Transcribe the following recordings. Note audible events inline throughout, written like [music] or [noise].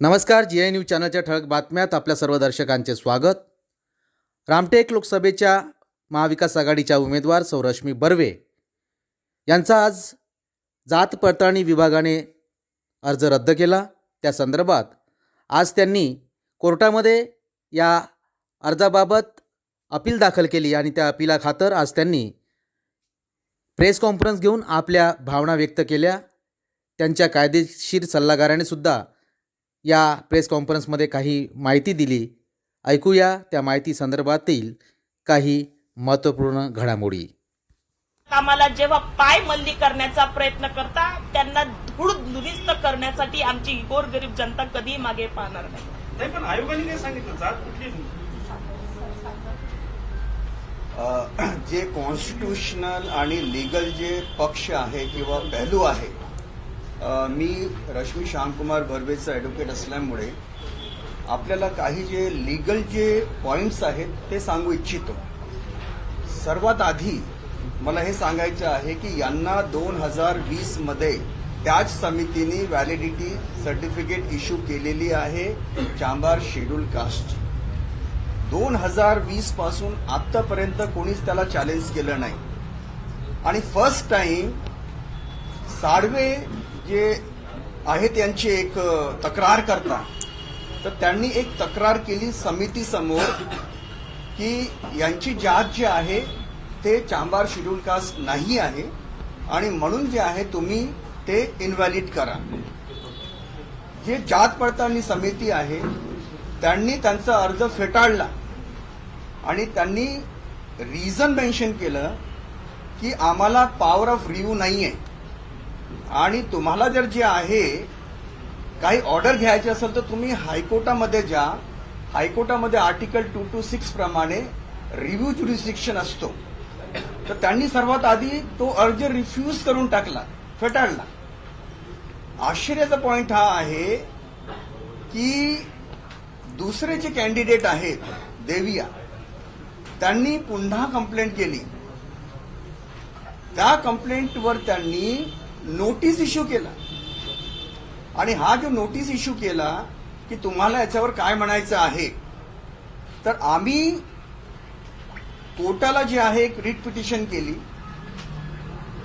नमस्कार जी I news चॅनलच्या ठळक बातम्यात आपल्या सर्व दर्शकांचे स्वागत. रामटेक लोकसभेच्या महाविकास आघाडीच्या उमेदवार सौरश्मी बर्वे यांचा आज जात पडताळणी विभागाने अर्ज रद्द केला. त्या संदर्भात आज त्यांनी कोर्टामध्ये या अर्जाबाबत अपील दाखल केली आणि त्या अपिलाखातर आज त्यांनी प्रेस कॉन्फरन्स घेऊन आपल्या भावना व्यक्त केल्या. त्यांच्या कायदेशीर सल्लागाराने सुद्धा या प्रेस कॉन्फरन्समध्ये काही माहिती दिली. ऐकूया त्या माहिती संदर्भातील काही महत्त्वपूर्ण घडामोडी. आम्हाला जेव्हा पाय मल्ली करण्याचा प्रयत्न करता त्यांना धूळ दुरुस्त करण्यासाठी आमची गोरगरीब जनता कधी मागे पाहणार नाही. नाही पण आयोगाने काय सांगितलं. जात कुठली अ, [clears throat] जे कॉन्स्टिट्यूशनल आणि लिगल जे पक्ष आहे किंवा पहलू आहे मी रश्मी श्यामकुमार बर्वेचा ॲडव्होकेट असल्यामुळे आपल्याला काही जे लिगल जे पॉईंट्स आहेत ते सांगू इच्छितो. सर्वात आधी मला हे सांगायचं आहे की यांना दोन हजार वीसमध्ये त्याच समितीने व्हॅलिडिटी सर्टिफिकेट इश्यू केलेली आहे चांबार शेड्यूल कास्ट दोन हजार वीसपासून आतापर्यंत कोणीच त्याला चॅलेंज केलं नाही. आणि फर्स्ट टाइम साडवे जे आहेत यांची एक तक्रार करता. तर त्यांनी एक तक्रार केली समिती समोर की यांची जात जी आहे ते चांबार शेड्यूल कास्ट नाही आहे आणि म्हणून जे आहे तुम्ही ते इनव्हॅलिड करा. जे जात पडताळणी समिती आहे त्यांनी त्यांचा अर्ज फेटाळला. आणि त्यांनी रिझन मेन्शन केलं की आम्हाला पॉवर ऑफ रिव्ह्यू नाही आहे आणि तुम्हाला जर जे आहे काही ऑर्डर घ्यायची असेल तर तुम्ही हायकोर्टामध्ये जा. हायकोर्टामध्ये आर्टिकल टू टू सिक्स प्रमाणे रिव्ह्यू ज्युरिस्डिक्शन असतो. तर त्यांनी सर्वात आधी तो अर्ज रिफ्यूज करून टाकला फेटाळला. आश्चर्याचा पॉइंट हा आहे की दुसरे जे कॅन्डिडेट आहेत देविया त्यांनी पुन्हा कंप्लेंट केली. त्या कंप्लेंटवर त्यांनी नोटीस इश्यू केला. आणि हा जो नोटीस इश्यू केला की तुम्हाला याच्यावर काय म्हणायचं आहे? तर आम्ही कोर्टाला जे आहे एक रिट पिटिशन केली.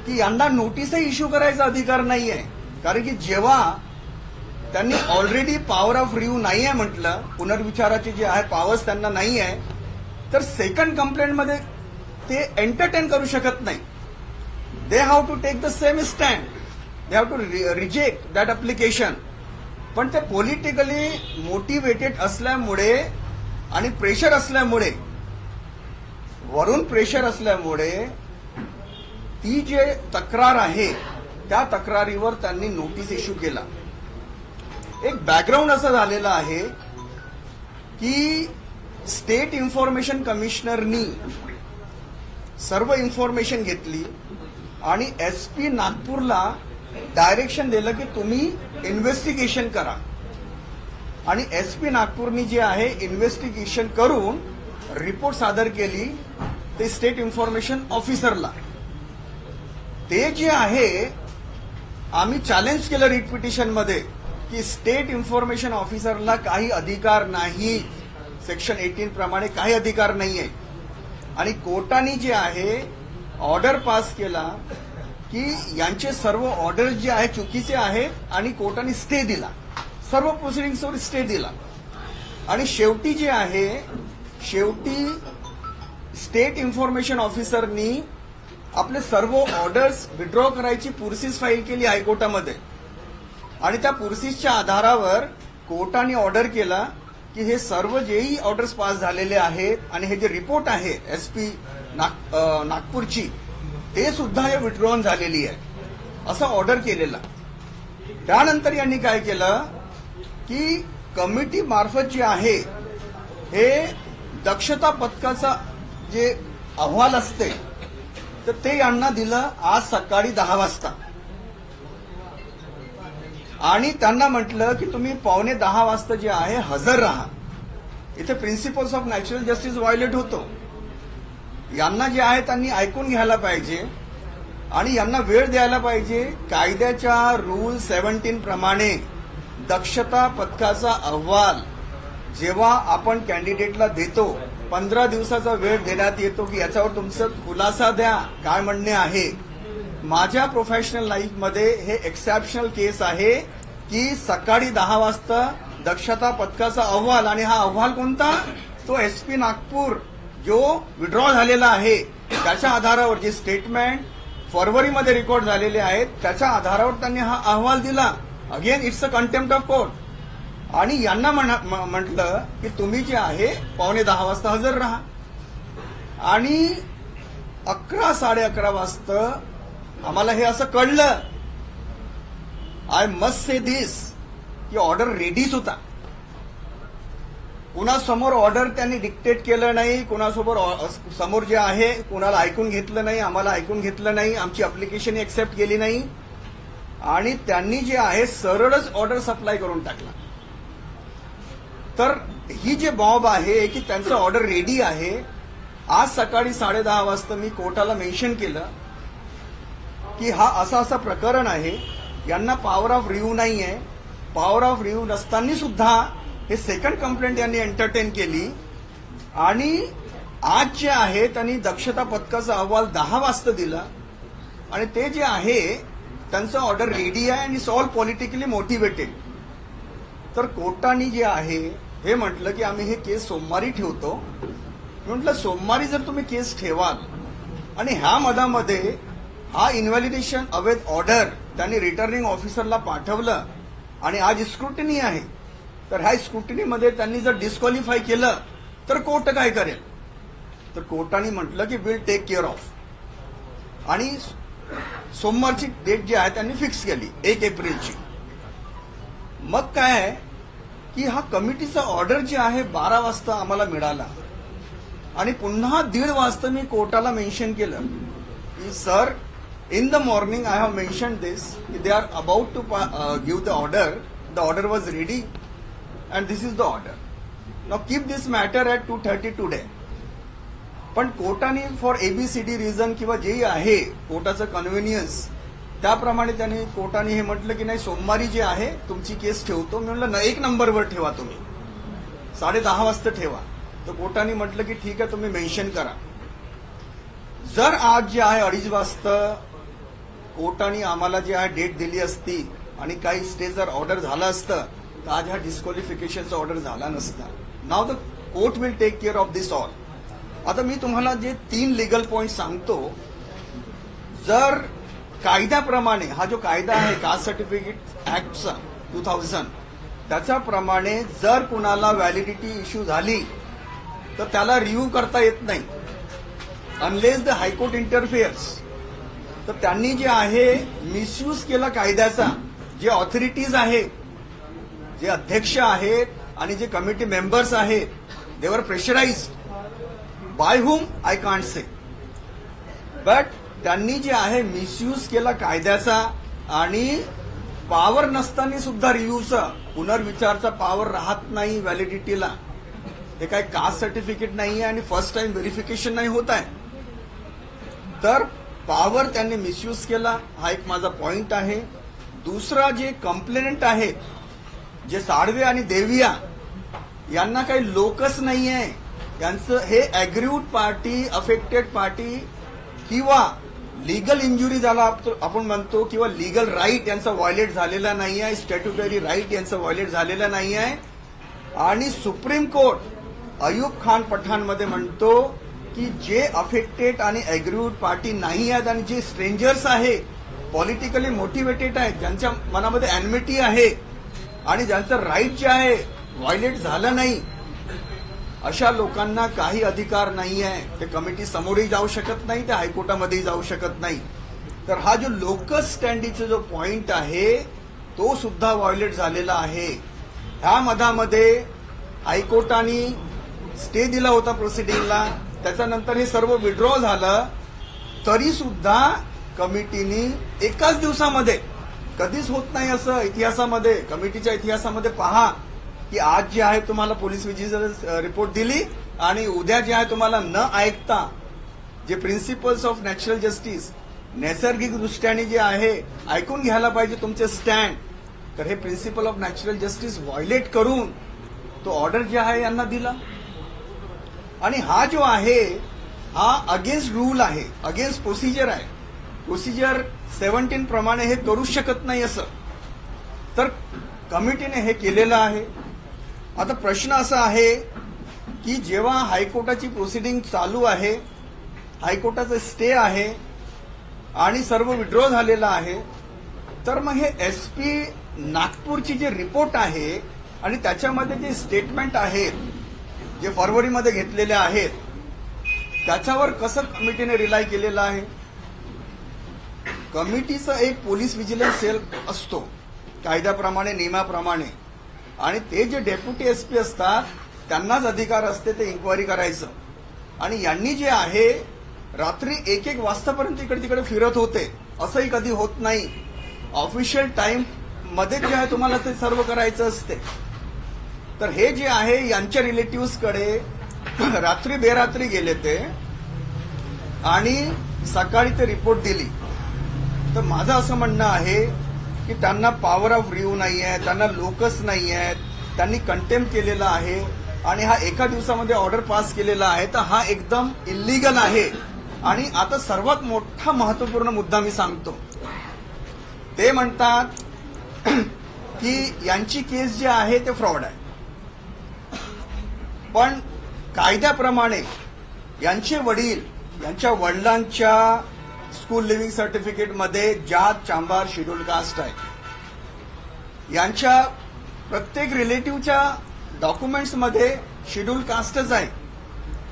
की यांना नोटीसही इश्यू करायचा अधिकार नाही आहे कारण की जेव्हा त्यांनी ऑलरेडी पॉवर ऑफ रिव्ह्यू नाही आहे म्हटलं. पुनर्विचाराचे जे आहे पॉवर्स त्यांना नाही आहे तर सेकंड कंप्लेंटमध्ये ते एंटरटेन करू शकत नाही. They have to take the same stand they have to reject that application पण ते पॉलिटिकली मोटिवेटेड असल्यामुळे आणि प्रेशर असल्यामुळे वरून प्रेशर असल्यामुळे ती जे तक्रार आहे त्या तक्रारीवर त्यांनी नोटीस इश्यू केला. एक बॅकग्राऊंड असं झालेलं आहे की स्टेट इन्फॉर्मेशन कमिशनरनी सर्व इन्फॉर्मेशन घेतली आणि एस पी नागपूरला डायरेक्शन दिलं की तुम्ही इन्व्हेस्टिगेशन करा. आणि एस पी नागपूरनी जे आहे इन्व्हेस्टिगेशन करून रिपोर्ट सादर केली ते स्टेट इन्फॉर्मेशन ऑफिसरला ते जे आहे आम्ही चॅलेंज केलं रिट पिटिशनमध्ये मध्ये. की स्टेट इन्फॉर्मेशन ऑफिसरला काही अधिकार नाही. सेक्शन एटीन प्रमाणे काही अधिकार नाही आहे आणि कोर्टाने जे आहे ऑर्डर पास केला की यांचे सर्व ऑर्डर जे आहे चुकीचे आहेत आणि कोर्टाने स्टे दिला. सर्व प्रोसिडिंग्सवर स्टे दिला. आणि शेवटी जे आहे शेवटी स्टेट इन्फॉर्मेशन ऑफिसरनी आपले सर्व ऑर्डर्स विड्रॉ करायची पुरसीस फाईल केली हायकोर्टामध्ये. आणि त्या पुरसीसच्या आधारावर कोर्टाने ऑर्डर केला की हे सर्व जेही ऑर्डर्स पास झालेले आहेत आणि हे जे रिपोर्ट आहे एस पी नागपूरची ते सुद्धा हे विड्रॉन झालेली आहे. असं ऑर्डर केलेला. त्यानंतर यांनी काय केलं की कमिटी मार्फत जे आहे हे दक्षता पथकाचा जे अहवाल असते तर ते यांना दिलं आज सकाळी दहा वाजता. आणि त्यांना म्हटलं की तुम्ही पावणे दहा वाजता जे आहे हजर राहा. इथे principles of natural justice violate होतो. यांना जे आहे त्यांनी ऐकून घ्यायला पाहिजे. आणि यांना वेळ द्यायला पाहिजे. कायद्याच्या रूल सेव्हन्टीन प्रमाणे दक्षता पथकाचा अहवाल जेव्हा आपण कॅन्डिडेटला देतो पंधरा दिवसाचा वेळ देण्यात येतो की याच्यावर तुमचं खुलासा द्या. काय म्हणणे आहे? माझ्या प्रोफेशनल लाईफमध्ये हे एक्सेप्शनल केस आहे की सकाळी दहा वाजता दक्षता पथकाचा अहवाल आणि हा अहवाल कोणता? तो एस पी नागपूर जो विड्रॉ झालेला आहे. त्याच्या आधारावर जे स्टेटमेंट फरवरीमध्ये रेकॉर्ड झालेले आहेत त्याच्या आधारावर त्यांनी हा अहवाल दिला. Again it's a contempt of court आणि यांना म्हटलं की तुम्ही जे आहे पावणे दहा वाजता हजर राहा. आणि अकरा साडे अकरा वाजता आम्हाला हे असं कळलं. आय मस्ट से दिस की ऑर्डर रेडीच होता कुणासमोर ऑर्डर त्यांनी डिक्टेट केलं नाही कुणासमोर ऑ- समोर जे आहे कुणाला ऐकून घेतलं नाही आम्हाला ऐकून घेतलं नाही आमची अप्लिकेशन एक्सेप्ट केली नाही. आणि त्यांनी जे आहे सरळच ऑर्डर सप्लाय करून टाकला. तर ही जे बॉब आहे की त्यांचं ऑर्डर रेडी आहे आज सकाळी साडेदहा वाजता मी कोर्टाला मेन्शन केलं. की हा असं असं प्रकरण आहे यांना पॉवर ऑफ रिव्ह्यू नाही आहे पॉवर ऑफ रिव्ह्यू नसताना सुद्धा हे सेकंड कंप्लेंट यांनी एंटरटेन केली. आणि आज जे आहे त्यांनी दक्षता पथकाचा अहवाल दहा वाजता दिला. आणि ते जे आहे त्यांचं ऑर्डर रेडी आहे आणि सॉल्व पॉलिटिकली मोटिवेटेड तर कोर्टाने जे आहे हे म्हटलं की आम्ही हे केस सोमवारी ठेवतो. म्हटलं सोमवारी जर तुम्ही केस ठेवाल आणि ह्या मधामध्ये हा इन्व्हॅलिडेशन अवैध ऑर्डर त्यांनी रिटर्निंग ऑफिसरला पाठवलं आणि आज स्क्रुटिनी आहे. तर ह्या स्क्रुटनीमध्ये त्यांनी जर डिस्क्वालिफाय केलं तर कोर्ट काय करेल? तर कोर्टाने म्हटलं की विल टेक केअर ऑफ आणि सोमवारची डेट जी आहे त्यांनी फिक्स केली एक एप्रिलची. मग काय आहे की हा कमिटीचा ऑर्डर जे आहे बारा वाजता आम्हाला मिळाला. आणि पुन्हा दीड वाजता मी कोर्टाला मेन्शन केलं की sir in the morning I have mention this की they are about to give the order the order was ready and this is the order now keep this matter at two thirty today पण कोर्टाने for ABCD reason किंवा जेही आहे कोर्टाचं convenience त्याप्रमाणे त्यांनी कोर्टाने हे म्हटलं की नाही सोमवारी जे आहे तुमची केस ठेवतो. मी म्हटलं एक नंबरवर ठेवा तुम्ही. साडे दहा वाजता ठेवा. तर कोर्टाने म्हटलं की ठीक आहे तुम्ही मेन्शन करा. जर आज जे आहे अडीच वाजता कोर्टाने आम्हाला जी आहे डेट दिली असती आणि काही स्टे जर ऑर्डर झालं असतं तर आज हा डिस्क्वालिफिकेशनचा ऑर्डर झाला नसता. Now the court will take care of this all आता मी तुम्हाला जे तीन लिगल पॉईंट सांगतो जर कायद्याप्रमाणे हा जो कायदा आहे कास्ट सर्टिफिकेट ऍक्टचा टू थाउजंड त्याच्याप्रमाणे जर कुणाला व्हॅलिडिटी इश्यू झाली तर त्याला रिव्ह्यू करता येत नाही. अनलेस द हायकोर्ट इंटरफिअर्स तर त्यांनी जे आहे मिसयूज केला कायद्याचा. जे ऑथॉरिटीज आहेत जे अध्यक्ष आहेत आणि जे कमिटी मेंबर्स आहेत they were pressurise by whom I can't say but त्यांनी जे आहे मिसयूज केला कायद्याचा आणि पॉवर नसताना सुद्धा रिव्ह्यूचा पुनर्विचारचा पॉवर राहत नाही व्हॅलिडिटीला हे काय कास्ट सर्टिफिकेट नाही आहे आणि फर्स्ट टाइम व्हेरिफिकेशन नाही होत आहे. तर पॉवर त्यांनी मिसयूज केला. हा एक माझा पॉइंट आहे. दुसरा जे कंप्लेनंट आहेत जे साळवे आणि देविया यांना काही लोकच नाही आहे यांचं हे अग्रीव्ड पार्टी अफेक्टेड पार्टी किंवा लिगल इंजुरी झाला आप- आपण म्हणतो किंवा लिगल राईट यांचा व्हायलेट झालेला नाही आहे स्टॅट्युटरी राईट यांचं व्हायलेट झालेला नाही आहे आणि सुप्रीम कोर्ट अयूब खान पठाणमध्ये म्हणतो की जे अफेक्टेड आणि अग्रीव्ड पार्टी नाही आहेत आणि जे स्ट्रेंजर्स आहे पॉलिटिकली मोटिवेटेड आहेत ज्यांच्या मनामध्ये अॅनमिटी आहे आणि ज्यांचं राईट जे आहे व्हायलेट झालं नाही अशा लोकांना काही अधिकार नाही आहे. ते कमिटी समोरही जाऊ शकत नाही ते हायकोर्टामध्येही जाऊ शकत नाही. तर हा जो लोकस स्टँडीचा जो पॉइंट आहे तो सुद्धा व्हायलेट झालेला आहे. ह्या मधामध्ये हायकोर्टाने स्टे दिला होता प्रोसिडिंगला त्याच्यानंतर हे सर्व विड्रॉ झालं तरी सुद्धा कमिटीनी एकाच दिवसामध्ये कधीच होत नाही असं इतिहासामध्ये कमिटीच्या इतिहासामध्ये पहा की आज जे आहे तुम्हाला पोलीस विजेचा रिपोर्ट दिली आणि उद्या जे आहे तुम्हाला न ऐकता जे प्रिन्सिपल्स ऑफ नॅचरल जस्टिस नैसर्गिक दृष्ट्याने जे आहे ऐकून घ्यायला पाहिजे तुमचे स्टँड तर हे principle of natural justice violate करून तो ऑर्डर जे आहे यांना दिला. आणि हा जो आहे हा अगेन्स्ट रूल आहे अगेन्स्ट प्रोसिजर आहे. प्रोसिजर सेव्हन्टीन प्रमाणे हे करू शकत नाही असं. तर कमिटीने हे केलेलं आहे. आता प्रश्न असा आहे की जेव्हा हायकोर्टाची प्रोसिडिंग चालू आहे हायकोर्टाचं स्टे आहे आणि सर्व विड्रॉ झालेला आहे तर मग हे एस पी नागपूरची जे रिपोर्ट आहे आणि त्याच्यामध्ये जे स्टेटमेंट आहेत जे फरवरीमध्ये घेतलेले आहेत त्याच्यावर कसं कमिटीने रिलाय केलेलं आहे? कमिटीचं एक पोलीस व्हिजिलन्स सेल असतो कायद्याप्रमाणे नियमाप्रमाणे. आणि ते जे डेप्युटी एस पी असतात त्यांनाच अधिकार असते ते इन्क्वायरी करायचं. आणि यांनी जे आहे रात्री एक एक वाजतापर्यंत इकडे तिकडे फिरत होते. असंही कधी होत नाही. ऑफिशियल टाईममध्ये जे आहे तुम्हाला ते सर्व करायचं असते. तर हे जे आहे यांच्या रिलेटिव्हकडे रात्री बेरात्री गेले ते आणि सकाळी ते रिपोर्ट दिली. तर माझं असं म्हणणं आहे की त्यांना पॉवर ऑफ रिव्ह नाही आहे त्यांना लोकस नाही आहेत त्यांनी कंटेम केलेला आहे आणि हा एका दिवसामध्ये ऑर्डर पास केलेला आहे तर हा एकदम इलिगल आहे. आणि आता सर्वात मोठा महत्त्वपूर्ण मुद्दा मी सांगतो. ते म्हणतात [clears throat] की यांची केस जी आहे ते फ्रॉड आहे. पण कायद्याप्रमाणे यांचे वडील यांच्या वडिलांच्या स्कूल लिव्हिंग सर्टिफिकेटमध्ये जात चांबार शेड्यूल कास्ट आहे यांच्या प्रत्येक रिलेटिव्हच्या डॉक्युमेंट्समध्ये शेड्यूल कास्टच आहे.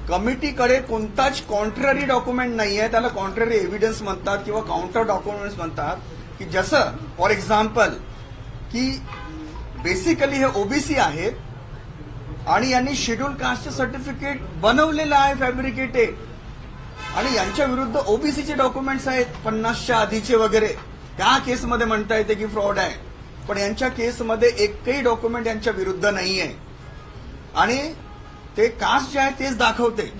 कमिटीकडे कोणताच कॉन्ट्ररी डॉक्युमेंट नाही आहे त्याला कॉन्ट्ररी एव्हिडन्स म्हणतात किंवा काउंटर डॉक्युमेंट्स म्हणतात. की जसं फॉर एक्झाम्पल की बेसिकली हे ओबीसी आहेत आणि यांनी शेड्यूल कास्टचे सर्टिफिकेट बनवलेलं आहे फॅब्रिकेटेड आणि यांच्या विरुद्ध ओबीसीचे डॉक्युमेंट्स आहेत पन्नासच्या आधीचे वगैरे. त्या केसमध्ये म्हणता येते की फ्रॉड आहे. पण यांच्या केसमध्ये एकही डॉक्युमेंट यांच्या विरुद्ध नाही आहे आणि ते कास्ट जे आहे तेच दाखवते.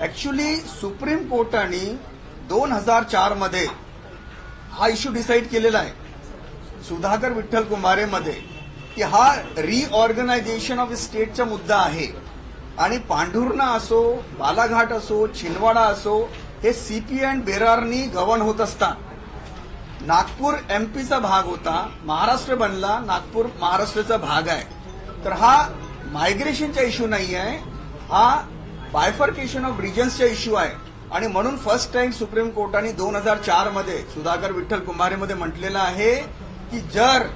ऍक्च्युली सुप्रीम कोर्टाने दोन हजार चारमध्ये हा इश्यू डिसाईड केलेला आहे. सुधाकर विठ्ठल कुमारेमध्ये. की हा रिऑर्गनायझेशन ऑफ स्टेटचा मुद्दा आहे. आणि पांढुर्णा असो बालाघाट असो छिंदवाडा असो हे सीपी अँड बेरारनी गव्हर्न होत असतात. नागपूर एमपीचा भाग होता महाराष्ट्र बनला नागपूर महाराष्ट्राचा भाग आहे. तर हा मायग्रेशनचा इश्यू नाही आहे हा बायफर्केशन ऑफ रिजन्सचा इश्यू आहे. आणि म्हणून फर्स्ट टाइम सुप्रीम कोर्टाने दोन हजार चारमध्ये सुधाकर विठ्ठल कुंभारेमध्ये म्हटलेलं आहे की जर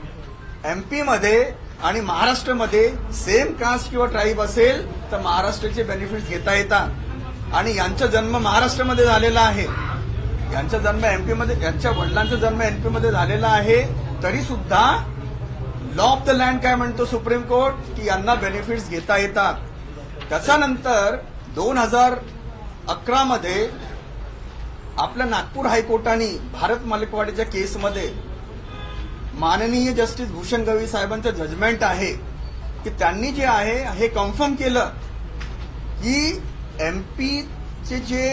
एममध्ये आणि महाराष्ट्रामध्ये सेम कास्ट किंवा ट्राईब असेल तर महाराष्ट्राचे बेनिफिट्स घेता येतात. आणि यांचा जन्म महाराष्ट्रामध्ये झालेला आहे. यांचा जन्म एमपी मध्ये यांच्या वडिलांचा जन्म एमपी मध्ये झालेला आहे. तरी सुद्धा लॉ ऑफ द लँड काय म्हणतो सुप्रीम कोर्ट की यांना बेनिफिट्स घेता येतात. त्याच्यानंतर दोन हजार अकरामध्ये आपल्या नागपूर हायकोर्टाने भारत मालकवाडीच्या केसमध्ये माननीय जस्टिस भूषण गवई साहेबांचं जजमेंट आहे की त्यांनी जे आहे हे कन्फर्म केलं की एम पीचे जे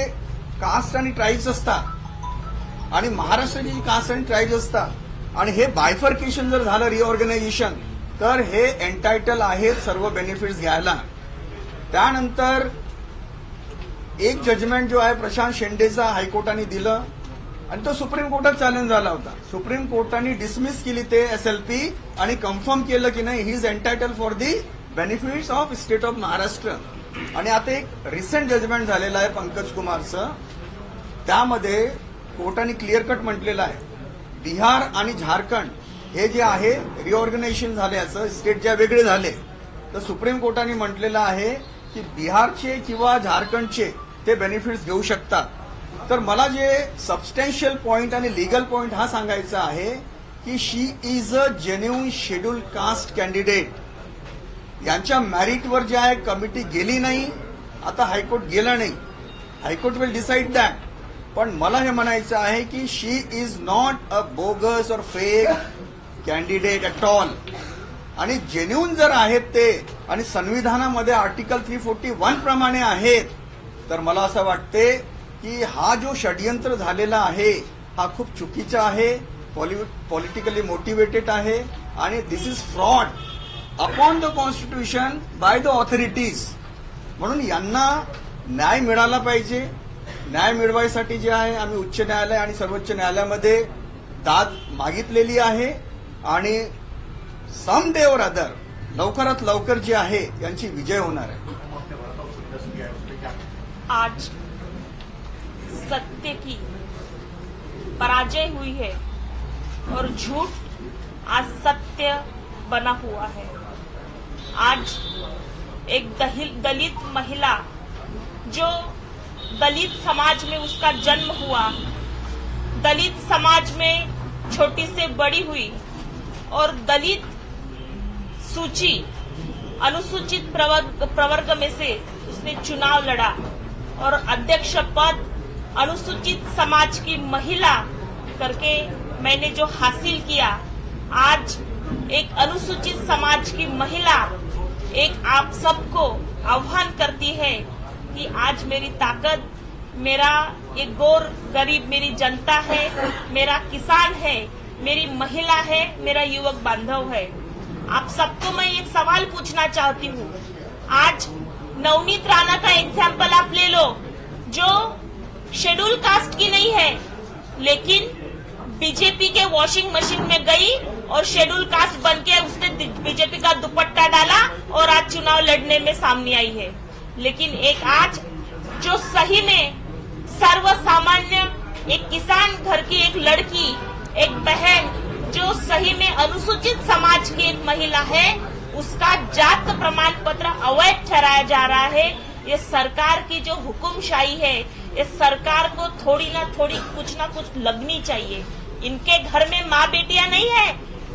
कास्ट आणि ट्राईब्स असतात आणि महाराष्ट्राचे जे कास्ट आणि ट्राईब्स असतात आणि हे बायफर्केशन जर झालं रिऑर्गनायझेशन तर हे एन्टायटल आहेत सर्व बेनिफिट्स घ्यायला. त्यानंतर एक जजमेंट जो आहे प्रशांत शेंडेचा हायकोर्टाने दिलं. आणि तो सुप्रीम कोर्टात चॅलेंज झाला होता. सुप्रीम कोर्टाने डिसमिस केली ते एसएलपी आणि कन्फर्म केलं की नाही he is entitle for the benefits of state of Maharashtra आणि आता एक रिसेंट जजमेंट झालेलं आहे पंकज कुमारचं. त्यामध्ये कोर्टाने क्लिअर कट म्हटलेलं आहे. बिहार आणि झारखंड हे जे आहे रिऑर्गनायझेशन झाल्याचं स्टेट ज्या वेगळे झाले. तर सुप्रीम कोर्टाने म्हटलेलं आहे की बिहारचे किंवा झारखंडचे ते बेनिफिट्स घेऊ शकतात. तर मला जे सबस्टॅन्शियल पॉइंट आणि लिगल पॉइंट हा सांगायचा आहे की she is a genuine schedule caste candidate यांच्या मॅरिटवर जे आहे कमिटी गेली नाही आता हायकोर्ट गेलं नाही. हायकोर्ट विल डिसाईड दॅट पण मला हे म्हणायचं आहे की she is not a bogus और फेक कॅन्डिडेट ॲट ऑल आणि जेन्युन जर आहेत ते आणि संविधानामध्ये आर्टिकल थ्री फोर्टी वन प्रमाणे आहेत तर मला असं वाटते की हा जो षडयंत्र झालेला आहे हा खूप चुकीचा आहे पॉलिटिकली मोटिवेटेड आहे आणि this is fraud upon the constitution by the authorities म्हणून यांना न्याय मिळाला पाहिजे. न्याय मिळवायसाठी जे आहे आम्ही उच्च न्यायालय आणि सर्वोच्च न्यायालयामध्ये दाद मागितलेली आहे. आणि सम डे और अदर लवकरात लवकर जे आहे यांची विजय होणार आहे. आज सत्य की पराजय हुई है और झूठ आज सत्य बना हुआ है। आज एक दलित महिला जो दलित समाज में उसका जन्म हुआ, दलित समाज में छोटी से बड़ी हुई और दलित सूची, अनुसूचित प्रवर्ग प्रवर्ग में से उसने चुनाव लड़ा और अध्यक्ष पद अनुसूचित समाज की महिला करके मैंने जो हासिल किया, आज एक अनुसूचित समाज की महिला एक आप सबको आह्वान करती है कि आज मेरी ताकत, मेरा एक गोर गरीब मेरी जनता है, मेरा किसान है, मेरी महिला है, मेरा युवक बांधव है। आप सबको मैं एक सवाल पूछना चाहती हूँ। आज नवनीत राणा का एग्ज़ाम्पल आप ले लो, जो शेड्यूल कास्ट की नहीं है, लेकिन बीजेपी के वॉशिंग मशीन में गई और शेड्यूल कास्ट बन के उसने बीजेपी का दुपट्टा डाला और आज चुनाव लड़ने में सामने आई है। लेकिन एक आज जो सही में सर्व सामान्य एक किसान घर की एक लड़की, एक बहन जो सही में अनुसूचित समाज की एक महिला है, उसका जात प्रमाण पत्र अवैध ठहराया जा रहा है। ये सरकार की जो हुकुमशाही है ये सरकार को थोड़ी ना थोड़ी कुछ ना कुछ लगनी चाहिए। इनके घर में माँ बेटियाँ नहीं है।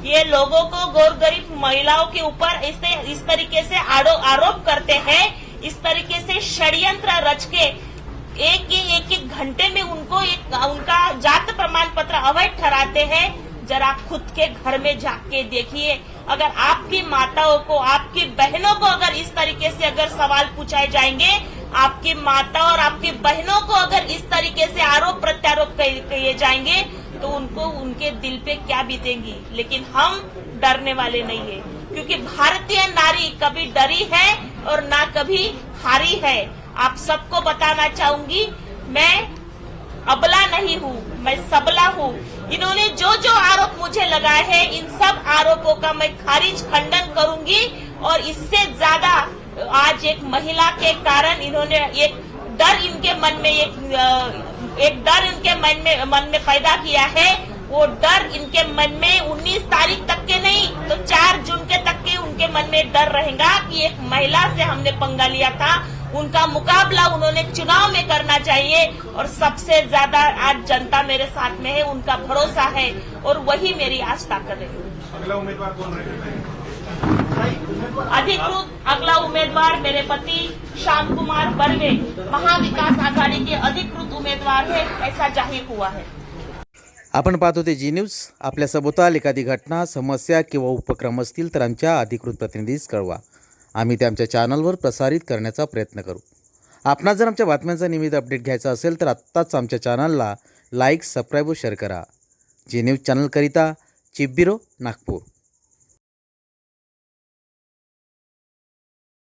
ये लोगों को गौर गरीब महिलाओं के ऊपर इसे इस तरीके से आरो, आरोप करते हैं इस तरीके से षड्यंत्र रच के एक एक एक एक घंटे में उनको एक उनका जात प्रमाण पत्र अवैध ठहराते हैं। जरा खुद के घर में जाके देखिए। अगर आपकी माताओं को आपकी बहनों को अगर इस तरीके से अगर सवाल पूछाए जाएँगे आपकी माता और आपकी बहनों को अगर इस तरीके से आरोप प्रत्यारोप किए जाएँगे तो उनको, उनके दिल पे क्या बीतेंगी? लेकिन हम डरने वाले नहीं है, क्योंकि भारतीय नारी कभी डरी है और ना कभी हारी है। आप सबको बताना चाहूँगी, मैं अबला नहीं हूँ, मैं सबला हूँ। इन्होंने जो जो आरोप मुझे लगाए हैं, इन सब आरोपों का मैं खारिज खंडन करूँगी और इससे ज़्यादा आज एक महिला के कारण इन्होंने एक डर इनके मन में, एक एक डर इनके मन में मन में पैदा किया है। वो डर इनके मन में 19 तारीख तक के नहीं तो 4 जून के तक के उनके मन में डर रहेगा कि एक महिला से हमने पंगा लिया था। उनका मुकाबला उन्होंने चुनाव में करना चाहिए और सबसे ज़्यादा आज जनता मेरे साथ में है, उनका भरोसा है और वही मेरी आज ताकत है। अगला उमेदवार कोण राहील अधिकृत अगला उम्मीदवार मेरे पति श्याम कुमार बर्वे महाविकास आघाड़ी के अधिकृत उम्मीदवार है ऐसा जाहिर हुआ है। आपण पाहत होते जी न्यूज. आपल्या सभोवताल एखादी घटना समस्या किंवा उपक्रम असतील तर आमच्या अधिकृत प्रतिनिधीस कळवा. आम्ही ते आमच्या चॅनलवर प्रसारित करण्याचा प्रयत्न करू. आपणास जर आमच्या बातम्यांचा नियमित अपडेट घ्यायचा असेल तर आत्ताच आमच्या चॅनलला लाईक सबस्क्राईब व शेअर करा. जी न्यूज चॅनलकरिता चिब्बिरो नागपूर.